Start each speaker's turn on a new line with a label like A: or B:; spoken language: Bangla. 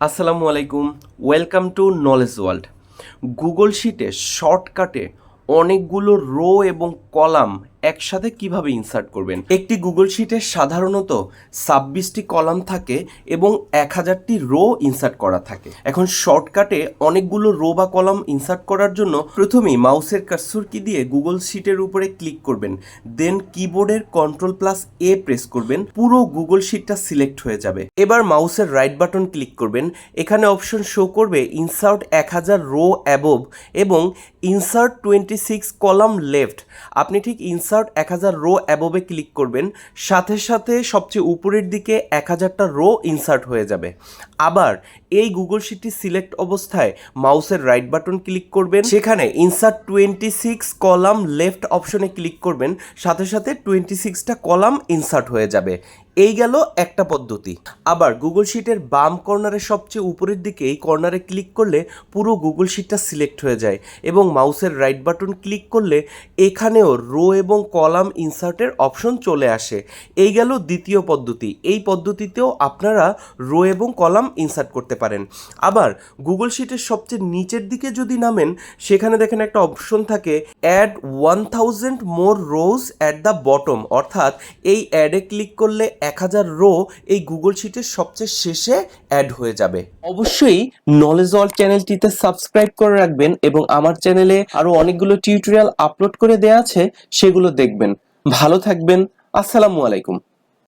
A: আসসালামু আলাইকুম welcome to knowledge world Google শিটে শর্টকাটে অনেকগুলো রো এবং কলাম একসাথে কীভাবে ইনসার্ট করবেন? একটি গুগল শিটে সাধারণত ছাব্বিশটি কলাম থাকে এবং এক হাজারটি রো ইনসার্ট করা থাকে। এখন শর্টকাটে অনেকগুলো রো বা কলাম ইনসার্ট করার জন্য প্রথমেই মাউসের কার্সর কি দিয়ে গুগল শিটের উপরে ক্লিক করবেন। দেন কিবোর্ডের কন্ট্রোল প্লাস এ প্রেস করবেন। পুরো গুগল শিটটা সিলেক্ট হয়ে যাবে। এবার মাউসের রাইট বাটন ক্লিক করবেন। এখানে অপশন শো করবে ইনসার্ট এক হাজার রো অ্যাবভ এবং insert twenty six column left আপনি ঠিক ইনসার্ট এক হাজার রো অ্যাবোভে ক্লিক করবেন, সাথে সাথে সবচেয়ে উপরের দিকে এক হাজারটা রো ইনসার্ট হয়ে যাবে। আবার এই গুগল শিটটি সিলেক্ট অবস্থায় মাউসের রাইট বাটন ক্লিক করবেন। সেখানে insert twenty six column left অপশনে ক্লিক করবেন। সাথে সাথে টোয়েন্টি সিক্সটা কলাম ইনসার্ট হয়ে যাবে। এই গেল একটা পদ্ধতি। আবার গুগল শিটের বাম কর্নারের সবচেয়ে উপরের দিকে এই কর্নারে ক্লিক করলে পুরো গুগল শিটটা সিলেক্ট হয়ে যায় এবং মাউসের রাইট বাটন ক্লিক করলে এখানেও রো এবং কলাম ইনসার্টের অপশন চলে আসে। এই গেল দ্বিতীয় পদ্ধতি। এই পদ্ধতিতেও আপনারা রো এবং কলাম ইনসার্ট করতে পারেন। আবার গুগল শিটের সবচেয়ে নিচের দিকে যদি নামেন, সেখানে দেখেন একটা অপশন থাকে add one thousand more rows at the bottom অর্থাৎ এই অ্যাডে ক্লিক করলে এক হাজার রো এই গুগল শিটের সবচেয়ে শেষে অ্যাড হয়ে যাবে। অবশ্যই নলেজ অল চ্যানেলটিতে সাবস্ক্রাইব করে রাখবেন এবং আমার চ্যানেলে আরও অনেকগুলো টিউটোরিয়াল আপলোড করে দেওয়া আছে, সেগুলো দেখবেন। ভালো থাকবেন, আসসালামু আলাইকুম।